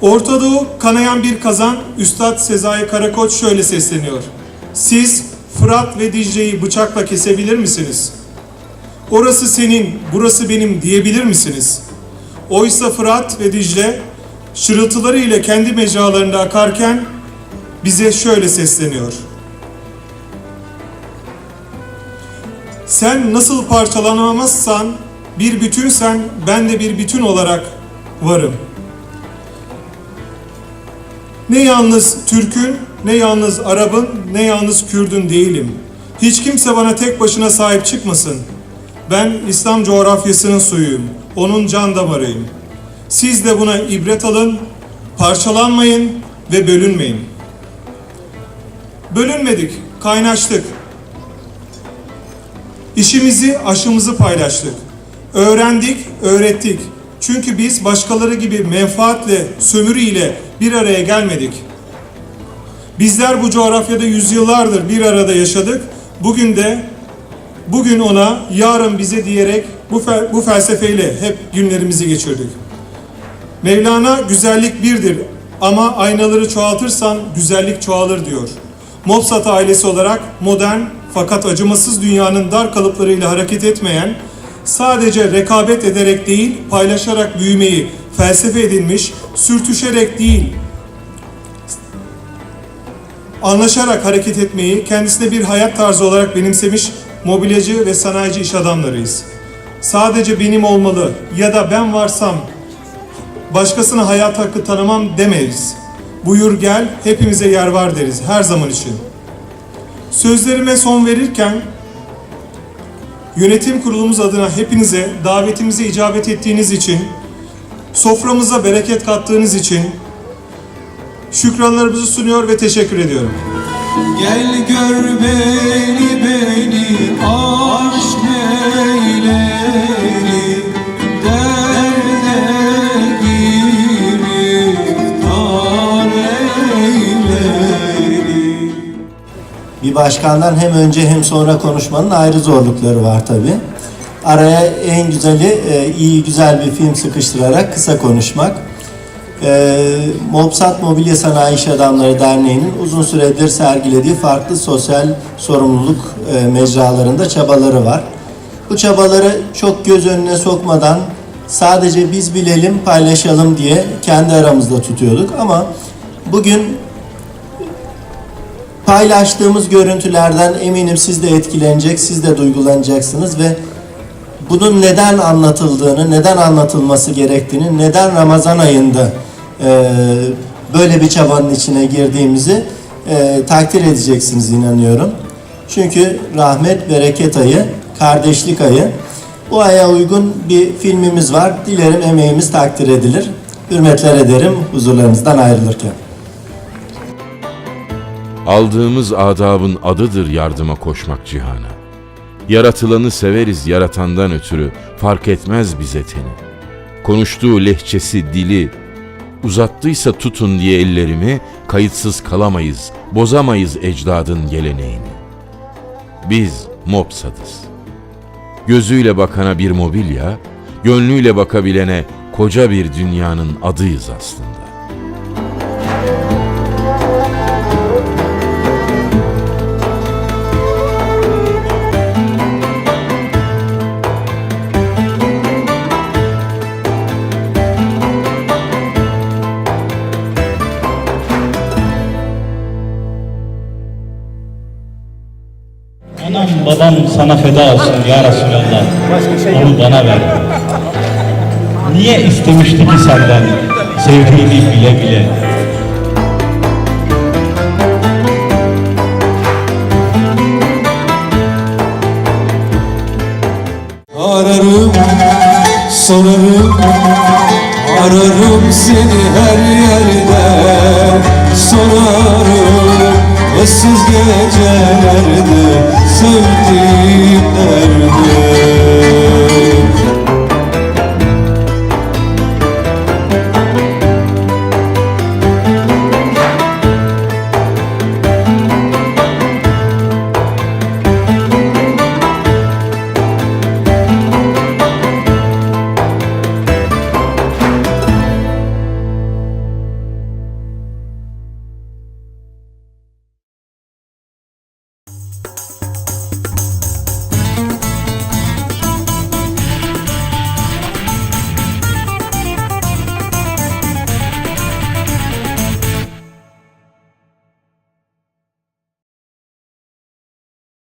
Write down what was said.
Orta Doğu kanayan bir kazan Üstad Sezai Karakoç şöyle sesleniyor. Siz Fırat ve Dicle'yi bıçakla kesebilir misiniz? Orası senin, burası benim diyebilir misiniz? Oysa Fırat ve Dicle şırıltıları ile kendi mecralarında akarken bize şöyle sesleniyor. Sen nasıl parçalanamazsan bir bütünsen ben de bir bütün olarak varım.'' Ne yalnız Türk'ün, ne yalnız Arap'ın, ne yalnız Kürd'ün değilim. Hiç kimse bana tek başına sahip çıkmasın. Ben İslam coğrafyasının suyuyum, onun can damarıyım. Siz de buna ibret alın, parçalanmayın ve bölünmeyin. Bölünmedik, kaynaştık. İşimizi, aşımızı paylaştık. Öğrendik, öğrettik. Çünkü biz başkaları gibi menfaatle, sömürüyle bir araya gelmedik. Bizler bu coğrafyada yüzyıllardır bir arada yaşadık. Bugün de bugün ona, yarın bize diyerek bu, fel- bu felsefeyle hep günlerimizi geçirdik. Mevlana güzellik birdir ama aynaları çoğaltırsan güzellik çoğalır diyor. Mopsat ailesi olarak modern fakat acımasız dünyanın dar kalıplarıyla hareket etmeyen, sadece rekabet ederek değil paylaşarak büyümeyi felsefe edilmiş, sürtüşerek değil anlaşarak hareket etmeyi kendisine bir hayat tarzı olarak benimsemiş mobilyacı ve sanayici iş adamlarıyız. Sadece benim olmalı ya da ben varsam başkasına hayat hakkı tanımam demeyiz. Buyur gel, hepimize yer var deriz her zaman için. Sözlerime son verirken yönetim kurulumuz adına hepinize davetimize icabet ettiğiniz için, soframıza bereket kattığınız için şükranlarımızı sunuyor ve teşekkür ediyorum. Gel gör beni beni aşk neyleri başkandan hem önce hem sonra konuşmanın ayrı zorlukları var tabi. Araya en güzeli e, iyi güzel bir film sıkıştırarak kısa konuşmak. E, Mopsat Mobilya Sanayi İş Adamları Derneği'nin uzun süredir sergilediği farklı sosyal sorumluluk e, mecralarında çabaları var. Bu çabaları çok göz önüne sokmadan sadece biz bilelim, paylaşalım diye kendi aramızda tutuyorduk ama bugün paylaştığımız görüntülerden eminim siz de etkilenecek, siz de duygulanacaksınız ve bunun neden anlatıldığını, neden anlatılması gerektiğini, neden Ramazan ayında e, böyle bir çabanın içine girdiğimizi e, takdir edeceksiniz inanıyorum. Çünkü rahmet, bereket ayı, kardeşlik ayı. Bu aya uygun bir filmimiz var. Dilerim emeğimiz takdir edilir. Hürmetler ederim huzurlarınızdan ayrılırken. Aldığımız adabın adıdır yardıma koşmak cihana. Yaratılanı severiz yaratandan ötürü, fark etmez bize teni. Konuştuğu lehçesi, dili, uzattıysa tutun diye ellerimi, kayıtsız kalamayız, bozamayız ecdadın geleneğini. Biz Mopsadız. Gözüyle bakana bir mobilya, gönlüyle bakabilene koca bir dünyanın adıyız aslında. Anam babam sana feda olsun ya Resulallah. Onu bana ver. Niye istemişti ki senden sevdiğini bile bile? Ararım sorarım Ararım seni her yerde Sorarım ıssız gecelerde Sevdiğim nerede